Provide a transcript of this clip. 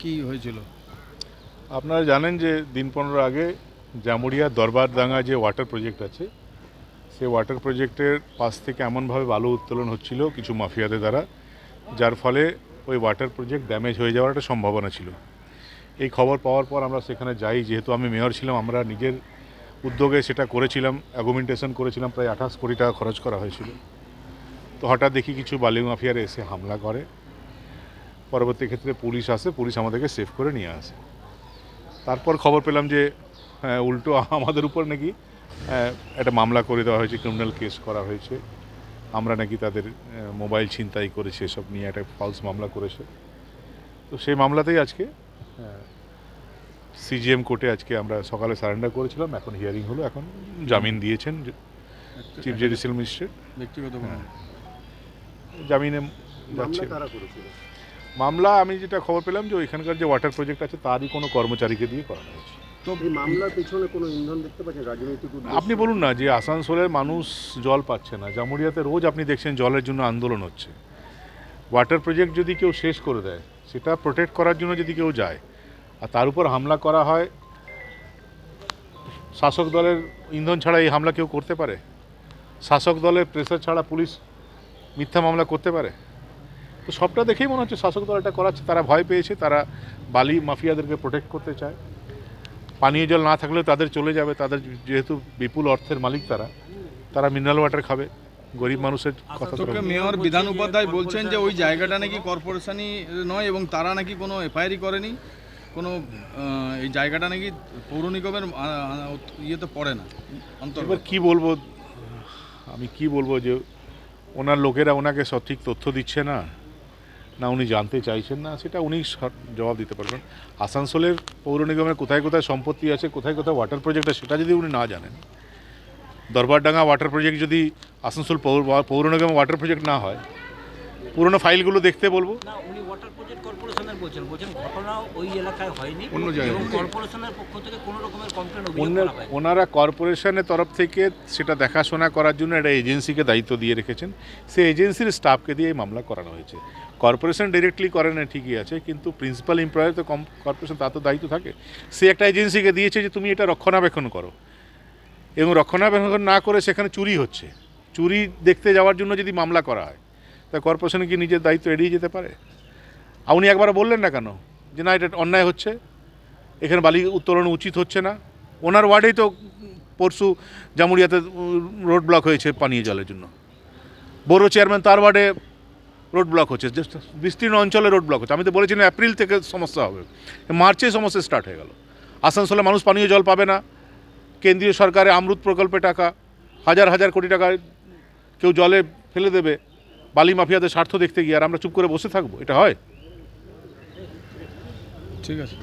কি হয়েছিল? আপনারা জানেন যে দিন পনেরো আগে জামুরিয়া দরবারডাঙ্গা যে ওয়াটার প্রজেক্ট আছে সেই ওয়াটার প্রজেক্টের পাশ থেকে এমনভাবে বালু উত্তোলন হচ্ছিল কিছু মাফিয়াদের দ্বারা, যার ফলে ওই ওয়াটার প্রজেক্ট ড্যামেজ হয়ে যাওয়ার একটা সম্ভাবনা ছিল। এই খবর পাওয়ার পর আমরা সেখানে যাই, যেহেতু আমি মেয়র ছিলাম, আমরা নিজের উদ্যোগে সেটা করেছিলাম অ্যাগুমেন্টেশন করেছিলাম, প্রায় আঠাশ কোটি টাকা খরচ করা হয়েছিল। তো হঠাৎ দেখি কিছু বালি মাফিয়ারা এসে হামলা করে। পরবর্তী ক্ষেত্রে পুলিশ আসে পুলিশ আমাদেরকে সেভ করে নিয়ে আসে। তারপর খবর পেলাম যে হ্যাঁ, উল্টো আমাদের উপর নাকি হ্যাঁ, একটা মামলা করে দেওয়া হয়েছে ক্রিমিনাল কেস করা হয়েছে। আমরা নাকি তাদের মোবাইল ছিনতাই করেছে এসব নিয়ে একটা ফলস মামলা করেছে। তো সেই মামলাতেই আজকে সিজিএম কোর্টে আজকে আমরা সকালে সারেন্ডার করেছিলাম এখন হিয়ারিং হলো এখন জামিন দিয়েছেন চিফ জুডিশিয়াল ম্যাজিস্ট্রেট ব্যক্তিগত। জামিনে যাচ্ছে। মামলা আমি যেটা খবর পেলাম যে ওইখানকার যে ওয়াটার প্রজেক্ট আছে তারই কোনো কর্মচারীকে দিয়ে করানো হয়েছে। তো এই মামলার পেছনে কোনো ইন্ধন দেখতে পাচ্ছেন রাজনৈতিক আপনি বলুন না যে আসানসোলের মানুষ জল পাচ্ছে না। জামুরিয়াতে রোজ আপনি দেখছেন জলের জন্য আন্দোলন হচ্ছে। ওয়াটার প্রজেক্ট যদি কেউ শেষ করে দেয় সেটা প্রোটেক্ট করার জন্য যদি কেউ যায় আর তার উপর হামলা করা হয় শাসক দলের ইন্ধন ছাড়া এই হামলা কেউ করতে পারে? শাসক দলের প্রেসার ছাড়া পুলিশ মিথ্যা মামলা করতে পারে? তো সবটা দেখেই মনে হচ্ছে শাসক দল এটা করাচ্ছে। তারা ভয় পেয়েছে তারা বালি মাফিয়াদেরকে প্রোটেক্ট করতে চায়। পানীয় জল না থাকলেও তাদের চলে যাবে তাদের যেহেতু বিপুল অর্থের মালিক তারা তারা মিনারেল ওয়াটার খাবে। গরিব মানুষের কথা তোকে মেয়র বিধান উপাধ্যায় বলছেন যে ওই জায়গাটা নাকি কর্পোরেশনই নয় এবং তারা নাকি কোনো এফআইআরই করেনি। কোনো এই জায়গাটা নাকি পৌর নিগমের ইয়েতে পড়ে না এবার কি বলব আমি কি বলব যে ওনার লোকেরা ওনাকে সঠিক তথ্য দিচ্ছে না। না উনি জানতে চাইছেন না, সেটা উনি জবাব দিতে পারবেন। আসানসোলের পৌর নিগমের কোথায় কোথায় সম্পত্তি আছে, কোথায় কোথায় ওয়াটার প্রজেক্ট আছে, সেটা যদি উনি না জানেন। দরবারডাঙ্গা ওয়াটার প্রজেক্ট যদি আসানসোল পৌর পৌর ওয়াটার প্রজেক্ট না হয় পুরনো ফাইলগুলো দেখতে বলব? না উনি ওয়াটার প্রজেক্ট কর্পোরেশনের বলছেন। বলছেন ঘটনা ওই এলাকায় হয়নি অন্য জায়গায় এবং কর্পোরেশনের পক্ষ থেকে কোনো রকমের কমপ্লেন অভিযোগ করা ওনারা কর্পোরেশনের তরফ থেকে সেটা দেখাশোনা করার জন্য একটা এজেন্সিকে দায়িত্ব দিয়ে রেখেছেন। সেই এজেন্সির স্টাফকে দিয়ে এই মামলা করানো হয়েছে। কর্পোরেশন ডিরেক্টলি করে না ঠিকই আছে কিন্তু প্রিন্সিপাল এমপ্লয়ার তো কর্পোরেশন তার তো দায়িত্ব থাকে। সে একটা এজেন্সিকে দিয়েছে যে তুমি এটা রক্ষণাবেক্ষণ করো। এবং রক্ষণাবেক্ষণ না করে সেখানে চুরি হচ্ছে। চুরি দেখতে যাওয়ার জন্য যদি মামলা করা হয় তা কর্পোরেশন কি নিজের দায়িত্ব এড়িয়ে যেতে পারে? উনি একবার বললেন না কেন? যে না, এটা অন্যায় হচ্ছে। এখানে বালি উত্তোলন উচিত হচ্ছে না। ওনার ওয়ার্ডেই তো পরশু জামুরিয়াতে রোড ব্লক হয়েছে পানীয় জলের জন্য। বড় চেয়ারম্যান তার ওয়ার্ডে রোড ব্লক হচ্ছে। বিস্তীর্ণ অঞ্চলে রোড ব্লক হচ্ছে। আমি তো বলেছিলাম এপ্রিল থেকে সমস্যা হবে। মার্চে সমস্যা স্টার্ট হয়ে গেল। আসানসোলে মানুষ পানীয় জল পাবে না। কেন্দ্রীয় সরকারে আমরুত প্রকল্পে টাকা। হাজার হাজার কোটি টাকা কেউ জলে ফেলে দেবে। বালি মাফিয়াদের স্বার্থ দেখতে গিয়ে আর আমরা চুপ করে বসে থাকব? এটা হয়? ঠিক আছে।